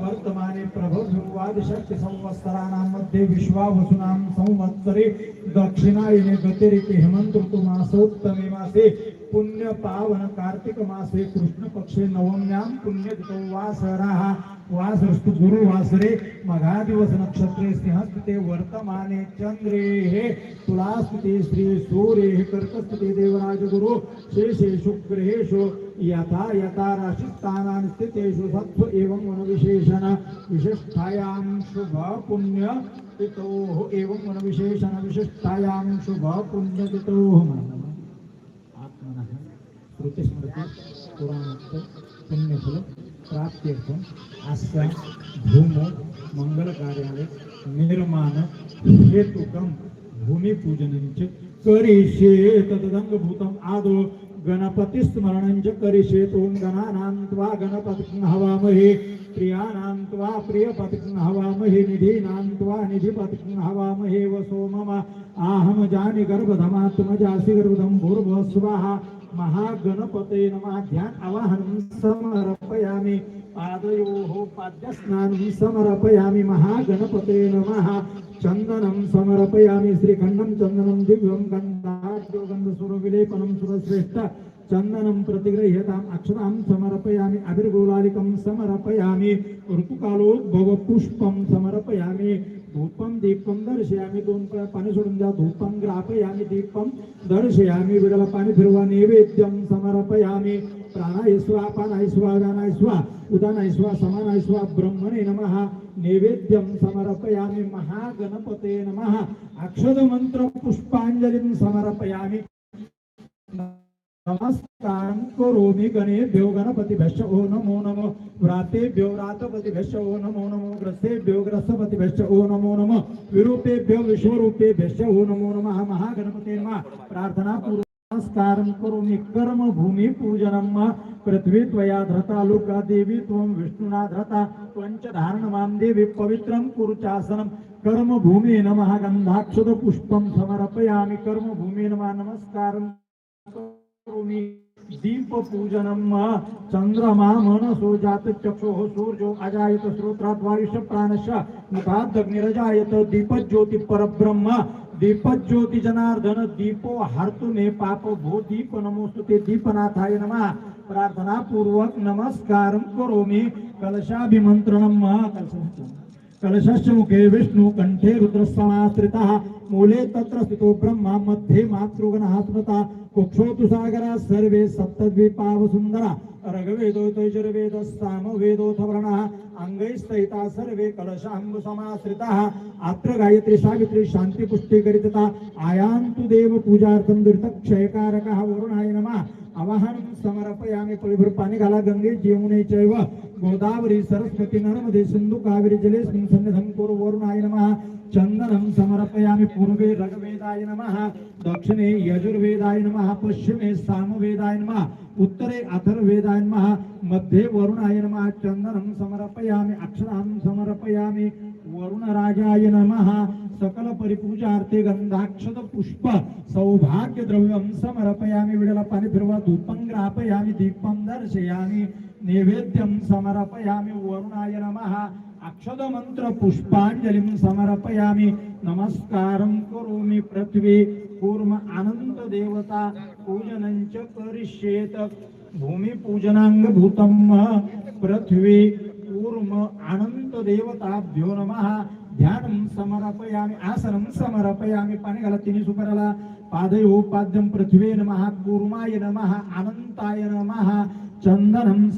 वर्तमाने प्रभुवादिशक्ती संवत्सराणां मध्ये विश्वावसुनां संवत्सरे दक्षिणायने गतिरिते हेमंत ऋतुमासोत्तमे मासे पुण्य पावन कार्तिक मासे कृष्ण पक्षे नवम्यां पुण्यतिथौ वासराः वासरस्तु गुरुवासरे मघादिवस नक्षत्रे सिंहस्थिते वर्तमाने चंद्रे तुलास्थिते श्री सूर्ये देवराज गुरु शेषेषु ग्रहेषु यथा यथा राशिस्थानां स्थितेषु, सत्त्व एवं गुणविशेषण विशिष्टायां शुभ पुण्य तिथोः एवं गुणविशेषण विशिष्टायां शुभ पुण्य तिथोः आत्मनः, श्रुतिस्मृति, पुराणोक्त पुण्यफल प्राप्त्यर्थम अस्य धूमो मंगलकार्यालय निर्माण हेतुकम भूमिपूजनञ्च करिष्ये तदङ्गभूतम् आदौ गणपतिस्मरणञ्च करिष्ये त्वं गणानां त्वा गणपतिं हवामहे प्रियाणां त्वा प्रियपतिं हवामहे निधीनां त्वा निधिपतिं हवामहे वसो मम आहम जानि गर्भधमात्मजासि गर्भधं भूर्भुवः स्वाहा महागणपते नमः. ध्यान आवाहनं समर्पयामि. पादयोः पाद्यस्नानं समर्पयामि. महागणपते नमः. चन्दनं समर्पयामि. श्रीखण्डं चन्दनं दिव्यं गन्धाढ्यो गन्धसुरविलेपनं सुरश्रेष्ठ चन्दनं प्रतिगृह्यताम् अक्षतां समर्पयामि. अभिर्गोलालिकं समर्पयामि. ऋतुकालोद्भवपुष्पं समर्पयामि. धूपं दीपं दर्शयामि दोन पा- पाणी सोडून द्या. धूपं ग्रापयामि दीपं दर्शयामि विडला पाणी फिरवा नैवेद्यं समर्पयामी. प्राणाय स्वा पानाय स्वा समानायस्वा स्वा उदानाय स्वा समानाय स्वा ब्रह्मणे नमः. नैवेद्यं समर्पयामी महागणपते नमः. मंत्र पुष्पाञ्जलिं समर्पयामी. नमस्कारं करोमि गणेभ्यो गणपतिभ्यश्च ओ नमो नमो व्रातेभ्यो व्रातपतिभ्यश्च ओ नमो नमो ग्रसेभ्यो ग्रसपतिभ्यश्च ओ नमो नमो विरूपेभ्यो विश्वरूपेभ्यश्च ओ नमो नमः महागणपते नमः। प्रार्थना पूर्व नमस्कारं करोमि कर्म भूमि पूजनं पृथ्वी त्वया धृता लोका देवी त्वं विष्णुना धृता त्वञ्च धारणमां देवी पवित्रं कुरु चासनं कर्म भूमे नमः गन्धाक्षत पुष्पं समर्पयामि। कर्म भूमे नमः नमस्कारं करोमि दीपपूजनं चन्द्रमा मनसो जातचक्षुः सूर्यो अजायत श्रोत्रात् वायुष प्राणश मुखादग्निरजायत दीपज्योति परब्रह्म दीपज्योति जनार्दन दीपो हर्तु मे पाप भो दीप नमोस्तु ते दीपनाथाय नमः। प्रार्थना पूर्वक नमस्कारं करोमि। कलशाभिमन्त्रणं कलश कलशश्च मुखे विष्णु कंठे रुद्रसमाश्रितः मूले तत्र स्थितो ब्रह्मा मध्ये मातृगणः स्मृता। कुक्षो सागरा सर्वे सप्तद्वीपाव सुन्दरा। ऋग्वेदो तैजुर्वेदः सामवेदोऽथ वर्णः अङ्गैस्तैता सर्वे कलशाम्बुसमाश्रिताः अत्र गायत्री सावित्री शान्तिपुष्टिकरितता आयान्तु देव पूजार्थं वरुणाय नमः। अवहनं समर्पयामि पळिभर पाणी घाला गंगे चैव। गोदावरी सरस्वती नर्मदे सिंधु कावेरी जले सन्निधं कुरु वरुणाय नमः। चन्दनं समर्पयामि पूर्वे ऋग्वेदाय नमः। दक्षिणे यजुर्वेदाय नमः पश्चिमे सामवेदाय नमः उत्तरे अथर्ववेदाय नमः मध्ये वरुणाय नमः चन्दनं समर्पयामि अक्षरां समर्पयामि वरुणराजाय नमः सकल परिपूजार्थे गंधाक्षत पुष्प सौभाग्य द्रव्यं समर्पयामि विडला पाणी फिरवा धूपं ग्रापयामि दीपं दर्शयामि नैवेद्यं समर्पयामि वरुणाय नमः अक्षतमन्त्र पुष्पाञ्जलिं समर्पयामि नमस्कारं करोमि पृथ्वी कूर्म आनंद देवता पूजनंच करिष्येत। भूमिपूजनांग भूमिपूजनाङ्गभूतं पृथ्वी कूर्म आनंद देवताभ्यो नमः। ध्यानं समर्पयामि आसनं समर्पयामि पाणी घाला तिन्ही सुकराला पादयो पृथ्वे नमः कूर्माय नमः अनंताय नमः। चन्दनं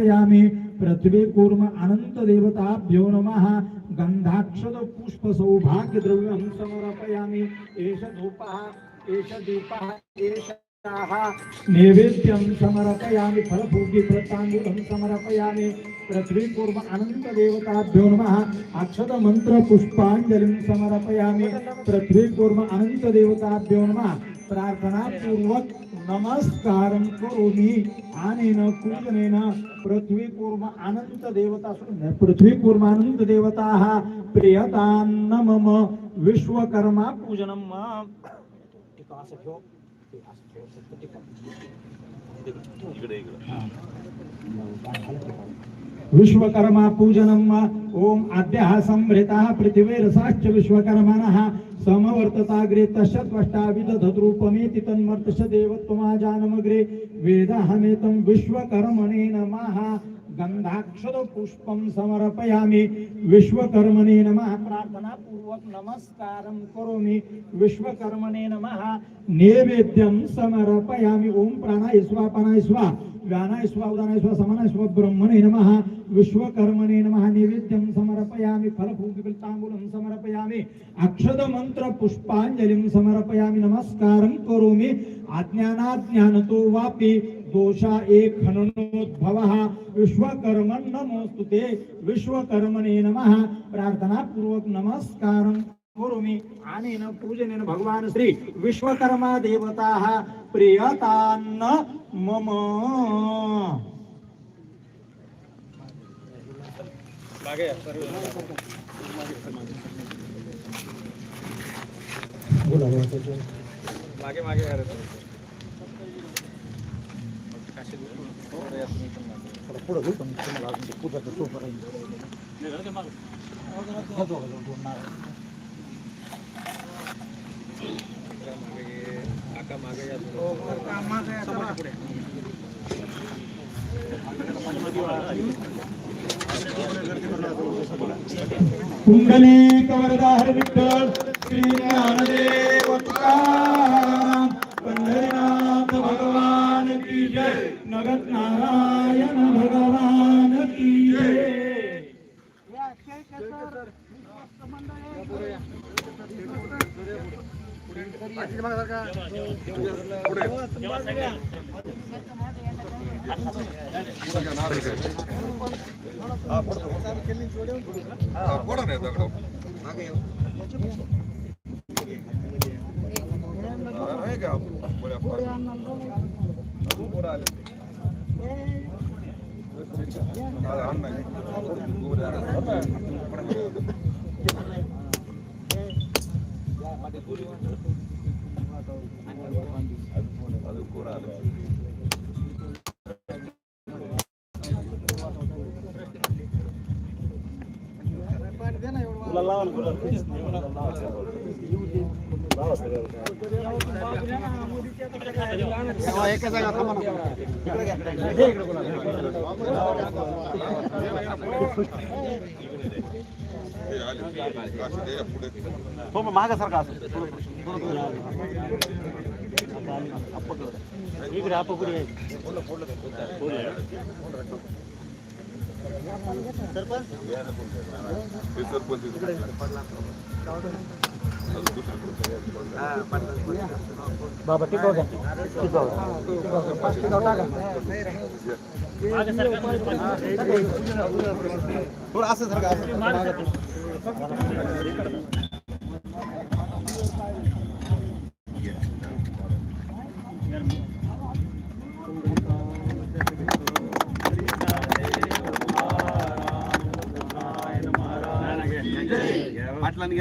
समर्पयामि पृथ्वी कूर्म अनंत देवताभ्यो नमः। गंधाक्षत पुष्प सौभाग्य द्रव्यं समर्पयामि। एष धूपः एष दीपः एष नैवेद्यं समर्पयामि। फलभोगी प्रताङ्गुलं समर्पयामि पृथ्वीपूर्व अनन्तदेवताभ्यो नमः। अक्षतमन्त्रपुष्पाञ्जलिं समर्पयामि। पृथ्वीपूर्व अनन्तदेवताभ्यो नमः। प्रार्थना पूर्वक नमस्कारं करोमि. अनेन पूजनेन पृथ्वी पूर्व अनंत देवता पृथ्वी पूर्व अनंत देवताः प्रियतान्न मम विश्वकर्मा पूजनं. विश्वकर्मा पूजनम ओम आद्यः संभृतः पृथिवीरसाश्च विश्वकर्मणः. समवर्तताग्रे तशत्वष्टाविदधद्रूपमेति तन्मर्तश देवत्वमाजानमग्रे वेदाहमेतं विश्वकर्मणेन माहा गंधाक्षर पुष्पम समर्पयामि। विश्वकर्मणे नमः। प्रार्थना पूर्वक नमस्कारं करोमि। विश्वकर्मणे नमः। नैवेद्यं समर्पयामि। ओम प्राणाय स्वा प्राणाय स्वा व्यानाय स्वा उदानाय स्वा समानाय स्वा ब्रह्मणे नमः। विश्वकर्मणे नमः। नैवेद्यं समर्पयामि। फलफूलतांबूलं समर्पयामि। अक्षत मंत्र पुष्पांजलिं समर्पयामि। नमस्कारं करोमि। अज्ञानाज्ञानतो वापि दोषा एक खननोद्भव विश्वकर्म नमोस्तु ते विश्वकर्मणे नमः प्रार्थना पूर्वक नमस्कारं करोमि अनेन पूजनेन भगवान् श्री विश्वकर्मा देवता प्रियतान्न मम मागे मागे मागे मागे यार आका मागे या समोरच्या पुढे कुंडले कवरदार विठ्ठल श्री ज्ञानदेव पंढरीनाथ भगवान की जय. Jagat Narayana Bhagavan ki jay Gracias. भगवान की जय हो मग मागं सारखा असं कुठे बाबा टिकाव घ्या टिकाव पाच टाका थोडं असं सारखं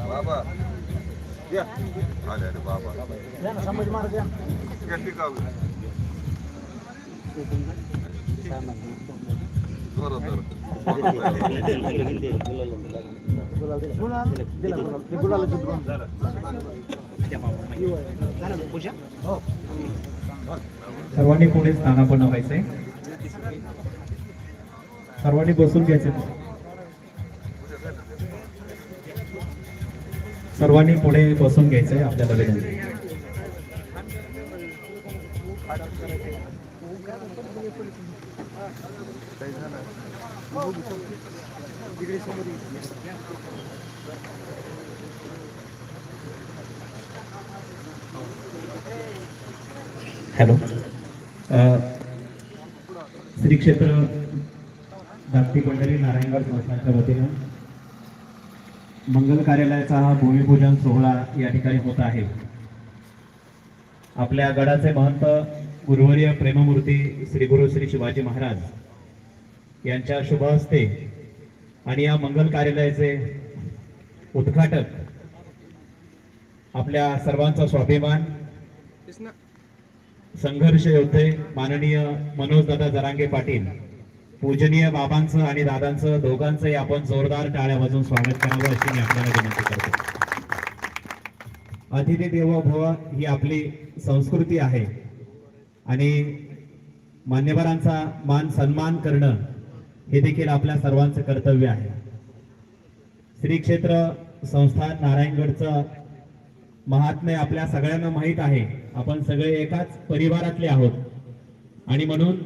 बाबा या आले आले बाबा संभाजी महाराज या या टिकाव बरं बरं सर्वांनी पुढे स्थानापन्न व्हायचंय सर्वांनी बसून घ्यायचे सर्वांनी पुढे बसून घ्यायचंय आपल्याला विनंती हॅलो श्री क्षेत्र जागतिक पंढरी नारायणगड संस्थांच्या वतीनं मंगल कार्यालयाचा हा भूमिपूजन सोहळा या ठिकाणी होत आहे. आपल्या गडाचे महंत गुरुवर्य प्रेममूर्ती श्री गुरु श्री शिवाजी महाराज यांच्या शुभ हस्ते आणि या मंगल कार्यालयाचे उद्घाटक आपल्या सर्वांचा स्वाभिमान संघर्ष योद्धे माननीय मनोजदादा जरांगे पाटील पूजनीय बाबांचं आणि दादांचं दोघांचंही आपण जोरदार टाळ्या वाजून स्वागत करावं अशी मी आपल्याला विनंती करतो. अतिथी देवो भव ही आपली संस्कृती आहे आणि मान्यवरांचा मान सन्मान करणं हे देखील आपल्या सर्वांचं कर्तव्य आहे. श्री क्षेत्र संस्थान नारायणगडचं महात्म्य आपल्या सगळ्यांना माहीत आहे. आपण सगळे एकाच परिवारातले आहोत. आणि म्हणून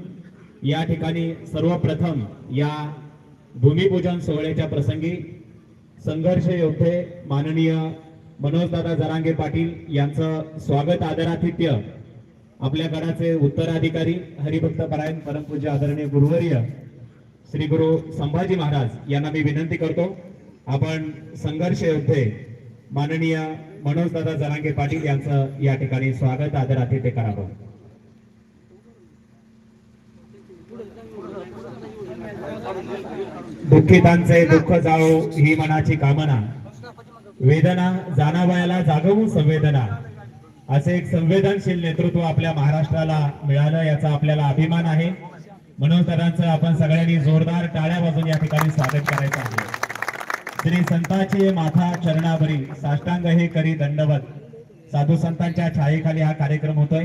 या ठिकाणी सर्वप्रथम या भूमिपूजन सोहळ्याच्या प्रसंगी संघर्ष योद्धे माननीय मनोजदादा जरांगे पाटील यांचं स्वागत आदरातिथ्य आपल्या गडाचे उत्तराधिकारी हरिभक्त परायण परमपूज्य आदरणीय गुरुवर्य श्री गुरु संभाजी महाराज यांना मी विनंती करतो. आपण संघर्ष योद्धे माननीय मनोजदादा जरांगे पाटील यांचं या ठिकाणी स्वागत आदरातिथ्य करावं. दुःखितांचे दुःख जाळो ही मनाची कामना. वेदना जाणावयाला जागवू संवेदना. असे एक संवेदनशील नेतृत्व आपल्या महाराष्ट्राला मिळालं याचा आपल्याला अभिमान आहे. मनोजदादांचं आपण सगळ्यांनी जोरदार टाळ्या वाजून या ठिकाणी स्वागत करायचं आहे. श्री संताचे माथा चरणावरी साष्टांग हे करी दंडवत. साधू संतांच्या छायेखाली हा कार्यक्रम होतोय.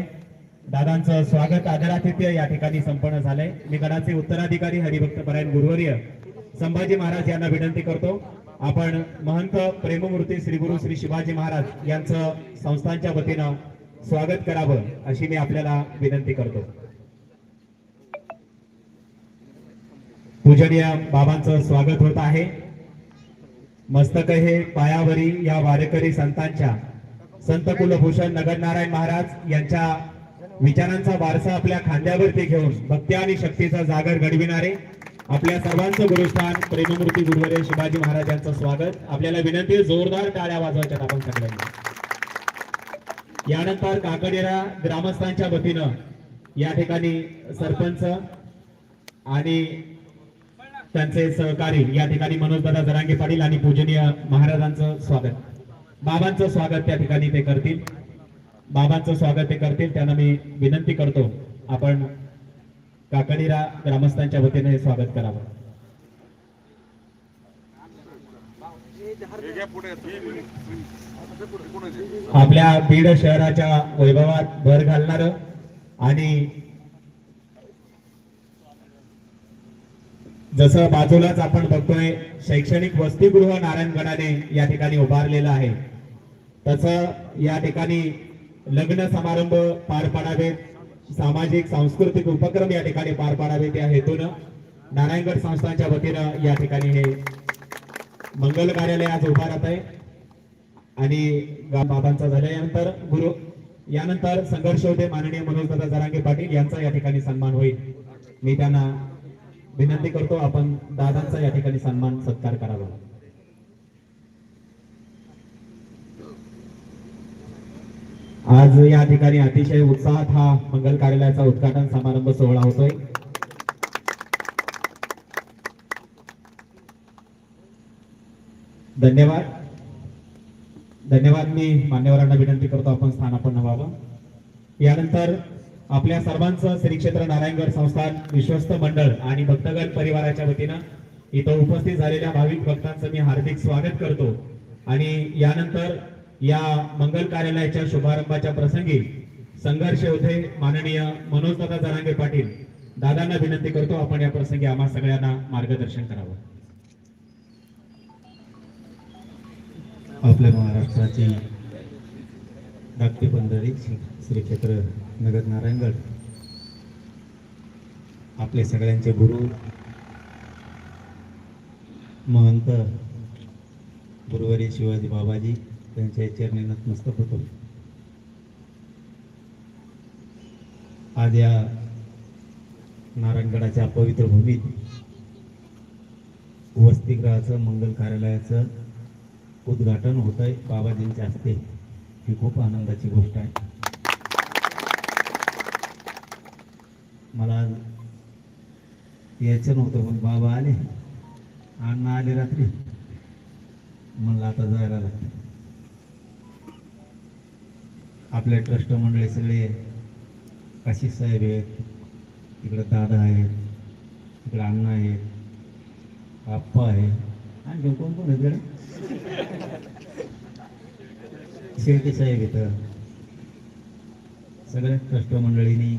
दादांचं स्वागत आदरातिथ्य या ठिकाणी संपन्न झालंय. मी गडाचे उत्तराधिकारी हरिभक्त परायण गुरुवर्य संभाजी महाराज यांना विनंती करतो. आपण महंत प्रेममूर्ती श्री गुरु श्री शिवाजी महाराज यांचं संस्थांच्या वतीनं स्वागत करावं अशी मी आपल्याला विनंती करतो. पूजनीय बाबांचं स्वागत होत आहे. मस्तक हे पायावरी या वारकरी संतांच्या. संत कुलभूषण नगरनारायण महाराज यांच्या विचारांचा वारसा आपल्या खांद्यावरती घेऊन भक्ती आणि शक्तीचा जागर घडविणारे आपल्या सर्वांचं गुरुस्थान प्रेममूर्ती गुरुवरे शिवाजी महाराजांचं स्वागत. आपल्याला विनंती जोरदार टाळ्या वाजवायच्या आपण सगळ्यांनी. यानंतर काकडेरा ग्रामस्थांच्या वतीनं या ठिकाणी सरपंच आणि त्यांचे सहकारी या ठिकाणी मनोजदादा जरांगे पाटील आणि पूजनीय महाराजांचं स्वागत. बाबांचं स्वागत त्या ठिकाणी ते करतील. बाबांचं स्वागत ते करतील. त्यांना मी विनंती करतो आपण काकडीरा ग्रामस्थांच्या वतीने स्वागत करावं. आपल्या बीड शहराच्या वैभवात भर घालणार आणि जसं बाजूलाच आपण बघतोय शैक्षणिक वसतिगृह नारायणगडाने या ठिकाणी उभारलेलं आहे. तसं या ठिकाणी लग्न समारंभ पार पाडावेत सामाजिक सांस्कृतिक उपक्रम या ठिकाणी पार पाडावेत या हेतून नारायणगड संस्थांच्या वतीनं या ठिकाणी हे मंगल कार्यालय आज उभारत आहे. आणि बाबांचा बाबांचा झाल्यानंतर गुरु यानंतर संघर्ष होते माननीय मनोजदादा जरांगे पाटील यांचा या ठिकाणी सन्मान होईल. मी त्यांना विनंती करतो आपण दादांचा या ठिकाणी सन्मान सत्कार करावा. आज या ठिकाणी अतिशय उत्साहात हा मंगल कार्यालयाचा उद्घाटन समारंभ सोहळा होतोय. धन्यवाद. धन्यवाद मी मान्यवरांना विनंती करतो आपण स्थानापन्न व्हावं. यानंतर आपल्या सर्वांचं श्री क्षेत्र नारायणगड संस्थान विश्वस्त मंडळ आणि भक्तगण परिवाराच्या वतीनं इथं उपस्थित झालेल्या भाविक भक्तांचं मी हार्दिक स्वागत करतो. आणि यानंतर या मंगल कार्यालयाच्या शुभारंभाच्या प्रसंगी संघर्ष होते माननीय मनोजदादा जरांगे पाटील दादांना विनंती करतो आपण या प्रसंगी आम्हा सगळ्यांना मार्गदर्शन करावं. आपल्या महाराष्ट्राची धाकटी पंढरी श्री क्षेत्र नगर नारायणगड. आपले सगळ्यांचे गुरु महंत गुरुवारी शिवाजी बाबाजी त्यांच्या चरणी नतमस्तक होतो. आज या नारायणगडाच्या पवित्र भूमीत वसतिगृहाचं मंगल कार्यालयाचं उद्घाटन होत आहे बाबाजींच्या हस्ते. ही खूप आनंदाची गोष्ट आहे. मला आज यायचं नव्हतं पण बाबा आले. अण्णा आले रात्री. म्हणलं आता जायला लागतं. आपल्या ट्रस्ट मंडळी सगळे काशी साहेब आहेत. इकडं दादा आहेत. इकडं अण्णा आहेत. आप्पा आहे आणखी कोण कोण आहेत गड्या? शेळके साहेब इथं सगळ्या ट्रस्ट मंडळींनी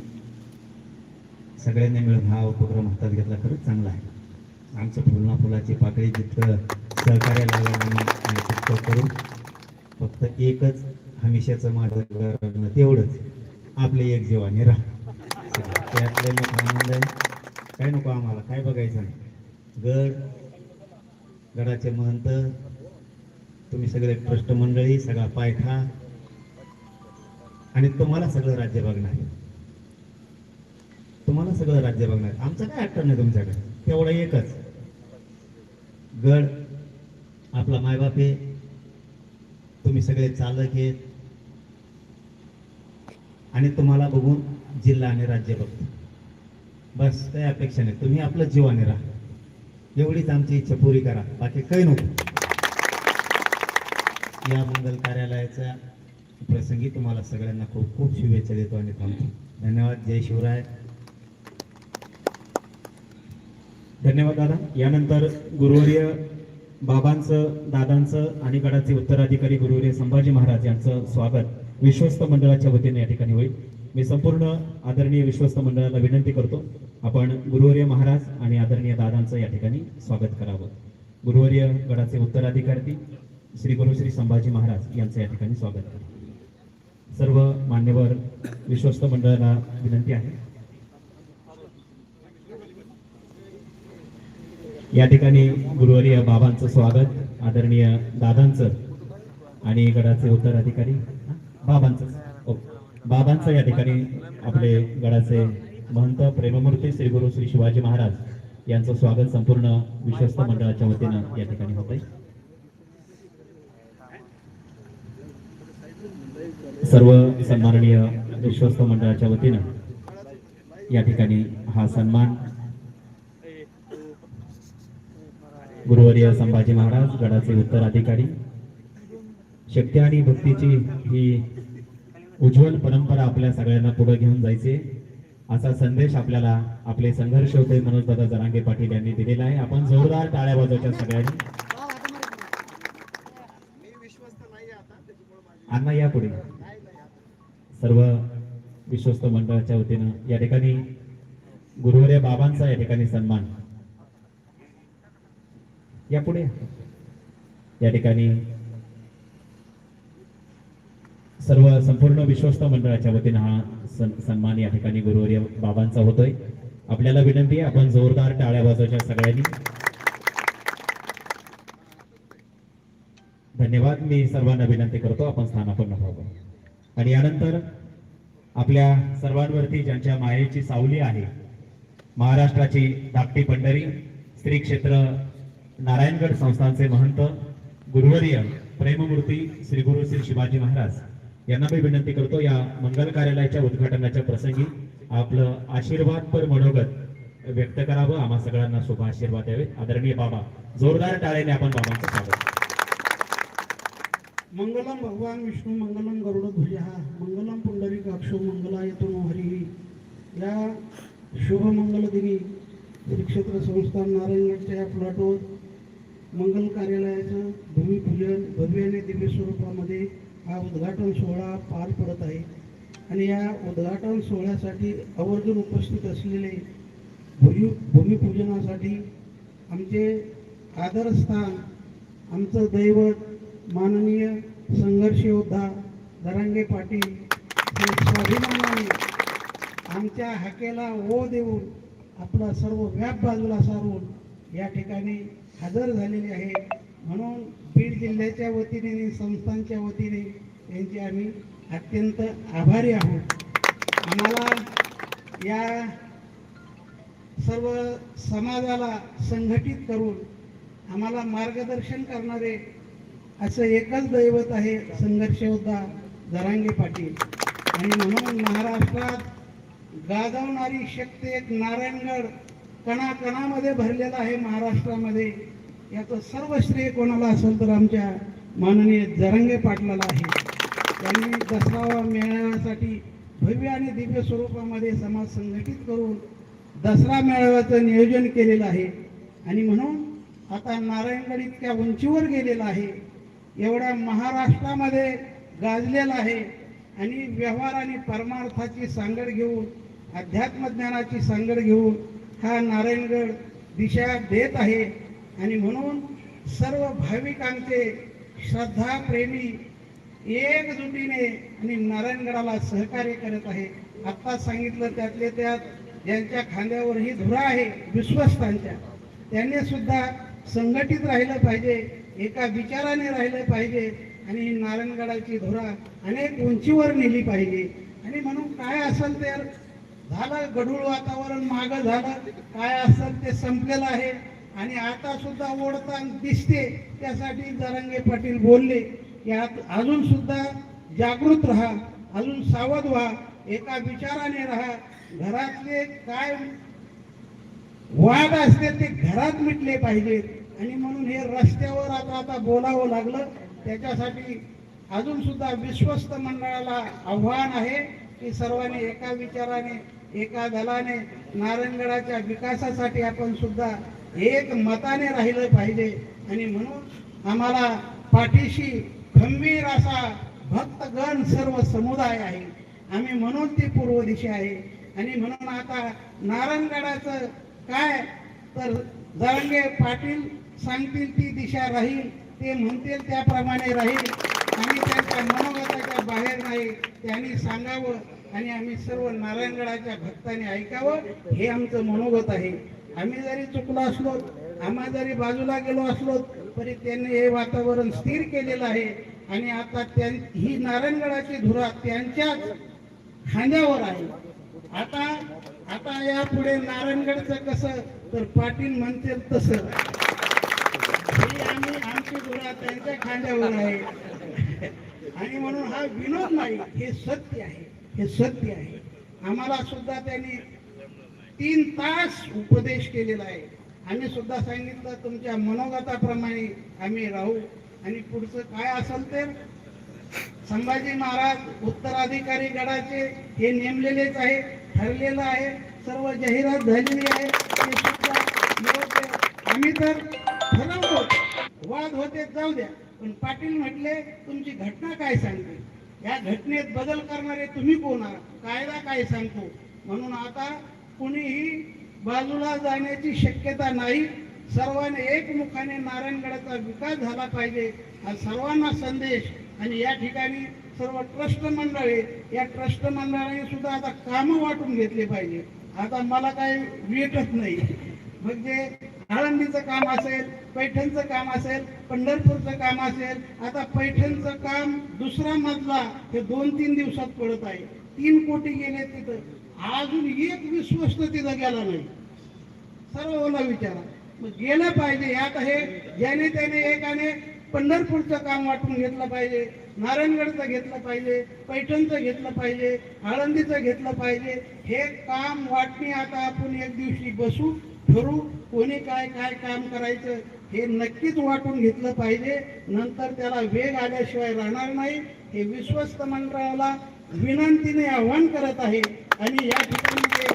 सगळ्यांनी मिळून हा उपक्रम हातात घेतला खरंच चांगला आहे. आमचं फुलना फुलाची पाकळी जितकं सहकार्य लागलं तितकं करू. फक्त एकच हमेशाचं माझं करणं तेवढंच. आपले एक जीवाने राहा. त्यातले मोठा आनंद आहे. काय नको आम्हाला? काय बघायचं नाही. गड गडाचे महंत तुम्ही सगळे ट्रस्ट मंडळी सगळा पायथा आणि तुम्हाला सगळं राज्य बघणार. तुम्हाला सगळं राज्य बघणार. आमचं काय अडचण नाही तुमच्याकडे? तेवढं एकच. गड आपला मायबाप आहे. तुम्ही सगळे चालक आहेत. आणि तुम्हाला बघून जिल्हा आणि राज्य बघतो. बस काही अपेक्षा नाही. तुम्ही आपलं जीवाने राहा. एवढीच आमची इच्छा पुरी करा. बाकी काही नको. या मंगल कार्यालयाच्या प्रसंगी तुम्हाला सगळ्यांना खूप खूप शुभेच्छा देतो आणि थांबतो. धन्यवाद. जय शिवराय. धन्यवाद दादा. यानंतर गुरुवर्य बाबांचं दादांचं आणि गडाचे उत्तराधिकारी गुरुवर्य संभाजी महाराज यांचं स्वागत विश्वस्त मंडळाच्या वतीने या ठिकाणी होईल. मी संपूर्ण आदरणीय विश्वस्त मंडळाला विनंती करतो आपण गुरुवर्य महाराज आणि आदरणीय दादांचं या ठिकाणी स्वागत करावं. गुरुवर्य गडाचे उत्तराधिकारी श्री गुरु श्री संभाजी महाराज यांचं या ठिकाणी स्वागत आहे. सर्व मान्यवर विश्वस्त मंडळाला विनंती आहे. या ठिकाणी गुरुवारी बाबांचं स्वागत आदरणीय दादांचं आणि गडाचे उत्तराधिकारी अधिकारी बाबांचं. हो, बाबांचं या ठिकाणी आपले गडाचे महंत प्रेममूर्ती श्री गुरु श्री शिवाजी महाराज यांचं स्वागत संपूर्ण विश्वस्त मंडळाच्या वतीनं या ठिकाणी होत आहे सर्व सन्माननीय विश्वस्त मंडळाच्या वतीनं या ठिकाणी हा सन्मान गुरुवर्य संभाजी महाराज गडाचे उत्तराधिकारी शक्ती आणि भक्तीची ही उज्ज्वल परंपरा आपल्या सगळ्यांना पुढे घेऊन जायचे असा संदेश आपल्याला आपले संघर्ष होते मनोज दादा जरांगे पाटील यांनी दिलेला आहे. आपण जोरदार टाळ्या बाजूच्या सगळ्यांनी. अण्णा या पुढे. सर्व विश्वस्त मंडळाच्या वतीनं या ठिकाणी गुरुवर्य बाबांचा या ठिकाणी सन्मान. या पुढे. या ठिकाणी सर्व संपूर्ण विश्वस्त मंडळाच्या वतीनं हा सन- सन्मान या ठिकाणी गुरुवर्य बाबांचा होतोय. आपल्याला विनंती आहे आपण जोरदार टाळ्या बाजूच्या सगळ्यांनी. धन्यवाद. मी सर्वांना विनंती करतो आपण स्थानापन्न व्हावं. आणि यानंतर आपल्या सर्वांवरती ज्यांच्या मायेची सावली आहे महाराष्ट्राची धाकटी पंढरी श्री क्षेत्र नारायणगड संस्थांचे महंत गुरुवर्य प्रेममूर्ती श्री गुरु श्री शिवाजी महाराज यांना मी विनंती करतो या मंगल कार्यालयाच्या उद्घाटनाच्या प्रसंगी आपलं आशीर्वाद पर मनोगत व्यक्त करावं. आम्हा सगळ्यांना शुभ आशीर्वाद द्यावे आदरणीय बाबा जोरदार टाळ्याने आपण बाबांचं स्वागत मंगलम भगवान विष्णू मंगलम गरुड ध्वजा मंगलम पुंडरी काक्षो मंगला येतो हरी. या शुभमंगल दिनी श्री क्षेत्र संस्थान नारायणगडच्या या प्लॉटवर मंगल कार्यालयाचं भूमिपूजन भव्य आणि दिव्य स्वरूपामध्ये हा उद्घाटन सोहळा पार पडत आहे. आणि या उद्घाटन सोहळ्यासाठी आवर्जून उपस्थित असलेले भूमी भूमिपूजनासाठी आमचे आदरस्थान आमचं दैवत माननीय संघर्ष योद्धा दरांगे पाटील हे स्वाभिमानाने आमच्या हाकेला ओ देऊन आपला सर्व व्याप बाजूला सारून या ठिकाणी हजर झालेले आहे. म्हणून बीड जिल्ह्याच्या वतीने आणि संस्थांच्या वतीने यांचे आम्ही अत्यंत आभारी आहोत. आम्हाला या सर्व समाजाला संघटित करून आम्हाला मार्गदर्शन करणारे असं एकच दैवत आहे संघर्ष योद्धा जरांगे पाटील. आणि म्हणून महाराष्ट्रात गाजवणारी शक्ती एक नारायणगड कणाकणामध्ये भरलेला आहे महाराष्ट्रामध्ये. याचं सर्व श्रेय कोणाला असेल तर आमच्या माननीय जरंगे पाटलाला आहे. त्यांनी दसरा मेळाव्यासाठी भव्य आणि दिव्य स्वरूपामध्ये समाज संघटित करून दसरा मेळाव्याचं नियोजन केलेलं आहे. आणि म्हणून आता नारायणगड इतक्या उंचीवर गेलेला आहे. एवढ्या महाराष्ट्रामध्ये गाजलेला आहे. आणि व्यवहार आणि परमार्थाची सांगड घेऊन अध्यात्मज्ञानाची सांगड घेऊन हा नारायणगड दिशा देत आहे. आणि म्हणून सर्व भाविकांचे श्रद्धाप्रेमी एकजुटीने आणि नारायणगडाला सहकार्य करत आहे. आत्ता सांगितलं त्यातले त्यात ज्यांच्या खांद्यावर ही धुरा आहे विश्वस्तांच्या त्यांनी सुद्धा संघटित राहिलं पाहिजे. एका विचाराने राहिलं पाहिजे आणि ही नारायणगडाची धुरा अनेक उंचीवर नेली पाहिजे. आणि म्हणून काय असेल तर झालं गढूळ वातावरण मागं झालं. काय असेल ते संपलेलं आहे. आणि आता सुद्धा ओढताना दिसते. त्यासाठी जरांगे पाटील बोलले की आत- अजून सुद्धा जागृत राहा अजून सावध व्हा एका विचाराने राहा. घरातले काय वाद असते ते घरात मिटले पाहिजेत. आणि म्हणून हे रस्त्यावर आता आता बोलावं लागलं. त्याच्यासाठी अजून सुद्धा विश्वस्त मंडळाला आव्हान आहे की सर्वांनी एका विचाराने एका दलाने नारायणगडाच्या विकासासाठी आपण सुद्धा एक मताने राहिलं पाहिजे. आणि म्हणून आम्हाला पाठीशी खंबीर असा भक्तगण सर्व समुदाय आहे. आम्ही म्हणून ती पूर्व दिशा आहे. आणि म्हणून आता नारायणगडाचं काय? तर जरांगे पाटील सांगतील ती दिशा राहील ते म्हणतील त्याप्रमाणे राहील. आणि त्यांच्या मनोगताच्या बाहेर नाही त्यांनी सांगावं आणि आम्ही सर्व नारायणगडाच्या भक्ताने ऐकावं हे आमचं मनोगत आहे. आम्ही जरी चुकलो असलो आम्हा जरी बाजूला गेलो असलो तरी त्यांनी हे वातावरण स्थिर केलेलं आहे. आणि आता त्यां ही नारायणगडाची धुरा त्यांच्याच खांद्यावर आहे. आता आता यापुढे नारायणगडचं कसं तर पाटील म्हणतील तसं. आम्ही आमची त्यांच्या खांद्यावर आहे. आणि म्हणून हा विनोद नाही हे सत्य आहे. हे सत्य आहे. आम्हाला सुद्धा त्यांनी तीन तास उपदेश केलेला आहे. आम्ही सुद्धा सांगितलं तुमच्या मनोगताप्रमाणे आम्ही राहू. आणि पुढचं काय असेल ते संभाजी महाराज उत्तराधिकारी गडाचे हे नेमलेलेच आहे ठरलेलं आहे. सर्व जाहिरात झालेली आहे. ते सुद्धा आम्ही तर ठरवतो वाद होते जाऊ द्या पण पाटील म्हटले तुमची घटना काय सांगते? या घटनेत बदल करणारे तुम्ही कोण आहात? कायदा काय सांगतो? म्हणून आता कुणीही बाजूला जाण्याची शक्यता नाही. सर्वांनी एकमुखाने नारायणगडाचा विकास झाला पाहिजे हा सर्वांना संदेश. आणि या ठिकाणी सर्व ट्रस्ट मंडळे या ट्रस्ट मंडळाने सुद्धा आता कामं वाटून घेतले पाहिजे. आता मला काही वेटत नाही. म्हणजे आळंदीचं काम असेल पैठणचं काम असेल पंढरपूरचं काम असेल आता पैठणचं काम दुसरा मजला हे दोन तीन दिवसात पडत आहे. तीन कोटी गेले तिथं. अजून एक विश्वस्त तिथं गेला नाही. सर्व ओला विचारा. मग गेलं पाहिजे यात हे ज्याने त्याने एकाने पंढरपूरचं काम वाटून घेतलं पाहिजे नारायणगडचं घेतलं पाहिजे पैठणचं घेतलं पाहिजे आळंदीचं घेतलं पाहिजे. हे काम वाटणी आता आपण एक दिवशी बसू. ठरू कोणी काय काय काम करायचं हे नक्कीच वाटून घेतलं पाहिजे. नंतर त्याला वेग आल्याशिवाय राहणार नाही. हे विश्वस्त मंडळाला विनंतीने आव्हान करत आहे. आणि या ठिकाणी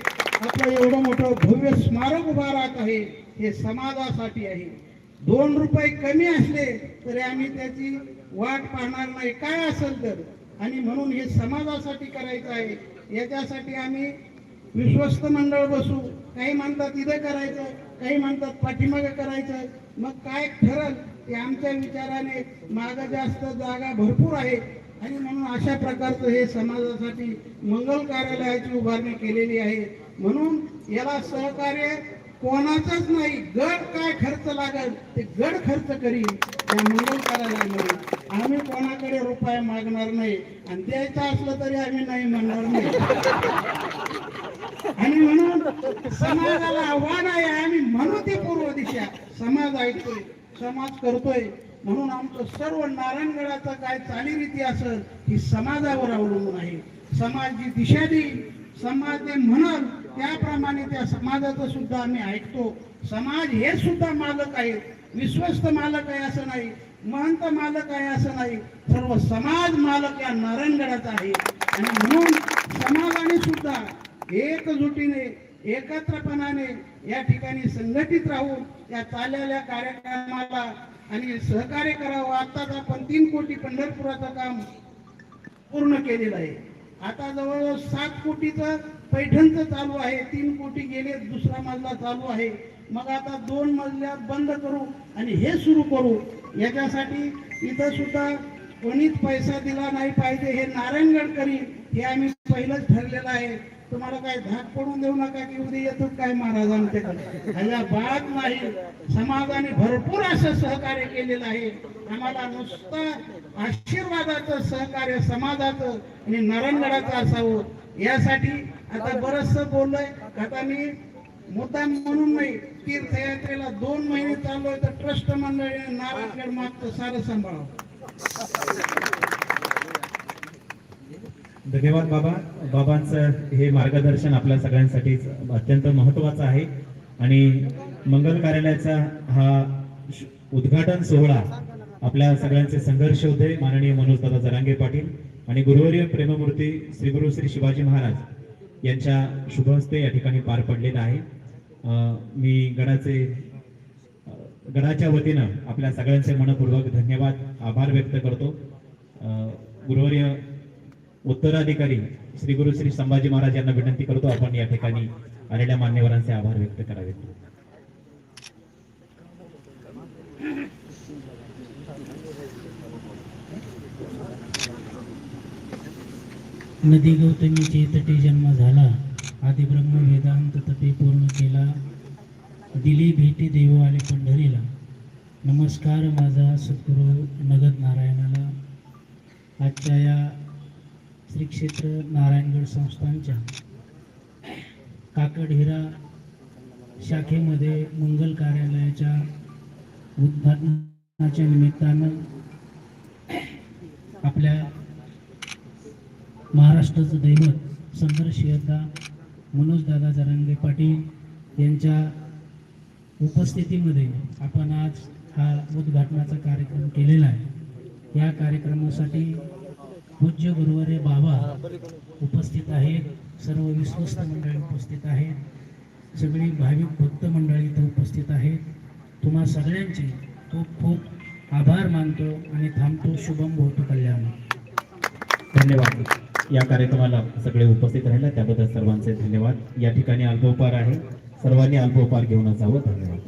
आपलं एवढं मोठं भव्य स्मारक उभा राहत आहे हे समाजासाठी आहे. दोन रुपये कमी असले तरी आम्ही त्याची वाट पाहणार नाही. काय असेल तर? आणि म्हणून हे समाजासाठी करायचं आहे. याच्यासाठी आम्ही विश्वस्त मंडळ बसू. काही म्हणतात इथं करायचं काही म्हणतात पाठीमागं करायचं मग काय ठरल ते आमच्या विचाराने मागं जास्त जागा भरपूर आहे. आणि म्हणून अशा प्रकारचं हे समाजासाठी मंगल कार्यालयाची उभारणी केलेली आहे. म्हणून याला सहकार्य कोणाचंच नाही गट काय खर्च लागल गड खर्च करीन या मंगलकाराला म्हणून आम्ही कोणाकडे रुपये मागणार नाही? आणि द्यायचं असलं तरी आम्ही नाही म्हणणार नाही. आणि म्हणून समाजाला आव्हान आहे आम्ही म्हणू ते पूर्व दिशा. समाज ऐकतोय समाज करतोय. म्हणून आमचं सर्व नारायणगडाचं काय चालीरीती असेल ही समाजावर अवलंबून आहे. समाज जी दिशा देईल समाज ते म्हणाल त्याप्रमाणे त्या समाजाचं सुद्धा आम्ही ऐकतो. समाज हे सुद्धा मालक आहेत विश्वस्त मालक आहे असं नाही महंत मालक आहे असं नाही सर्व समाज मालक या नारायणगडाचा आहे. आणि म्हणून समाजाने सुद्धा एकजुटीने एकत्रपणाने या ठिकाणी संघटित राहून या चाललेल्या कार्यक्रमाला आणि सहकार्य करावं. आताच आपण तीन कोटी पंढरपुराचं काम पूर्ण केलेलं आहे. आता जवळजवळ सात कोटीचं पैठणचं चालू आहे तीन कोटी गेले दुसरा मजला चालू आहे. मग आता दोन मजल्या बंद करू आणि हे सुरू करू. याच्यासाठी इथं सुद्धा कोणीच पैसा दिला नाही पाहिजे हे नारायण गडकरी हे आम्ही पहिलंच ठरलेलं आहे. तुम्हाला काय धाक पडून देऊ नका की उद्या येतो काय महाराजांच्याकडे ह्याला बात नाही. समाजाने भरपूर असं सहकार्य केलेलं आहे. आम्हाला नुसतं आशीर्वादाचं सहकार्य समाजाचं आणि नारायणगडाचं असावं. यासाठी आता बरचसं बोललोय. आता मी मुद्दाम म्हणून नाही तीर्थयात्रेला दोन महिने चाललोय तर ट्रस्ट मंडळीने नारायणगड मागचं सारं सांभाळावं धन्यवाद बाबा. बाबांचं हे मार्गदर्शन आपल्या सगळ्यांसाठी अत्यंत महत्वाचं आहे. आणि मंगल कार्यालयाचा हा उद्घाटन सोहळा आपल्या सगळ्यांचे संघर्ष होते. माननीय मनोज दादा जरांगे पाटील आणि गुरुवर्य प्रेममूर्ती श्री गुरु श्री शिवाजी महाराज यांच्या शुभ हस्ते या ठिकाणी पार पडलेला आहे. मी गडाचे गडाच्या वतीनं आपल्या सगळ्यांचे मनपूर्वक धन्यवाद आभार व्यक्त करतो. गुरुवर्य उत्तराधिकारी श्री गुरु श्री संभाजी महाराज यांना विनंती करतो आपण या ठिकाणी आलेल्या मान्यवरांचे आभार व्यक्त करावेत. नदी गौतमीचे तटी जन्म झाला. आदिब्रह्म वेदांत तपे पूर्ण केला. दिली भेटी देव आले पंढरीला. नमस्कार माझा सद्गुरू नगद नारायणाला. आजच्या या श्री क्षेत्र नारायणगड संस्थांच्या काकडहिरा शाखेमध्ये मंगल कार्यालयाच्या उद्घाटनाच्या निमित्तानं आपल्या महाराष्ट्राचं दैवत संघर्ष मनोजदादा जरांगे पाटील यांच्या उपस्थितीमध्ये आपण आज हा उद्घाटनाचा कार्यक्रम केलेला आहे. या कार्यक्रमासाठी पूज्य गुरुवारे बाबा उपस्थित आहेत. सर्व विश्वस्त मंडळी उपस्थित आहेत. सगळी भाविक भक्त मंडळी इथं उपस्थित आहेत. तुम्हा सगळ्यांचे खूप खूप आभार मानतो आणि थांबतो. शुभम भोवतो कल्याण. धन्यवाद. या कार्यक्रमाला सगळे उपस्थित राहिले. त्याबद्दल सर्वांचे धन्यवाद. या ठिकाणी अल्पोपहार आहे. सर्वांनी अल्पोपहार घेऊन जावं. धन्यवाद.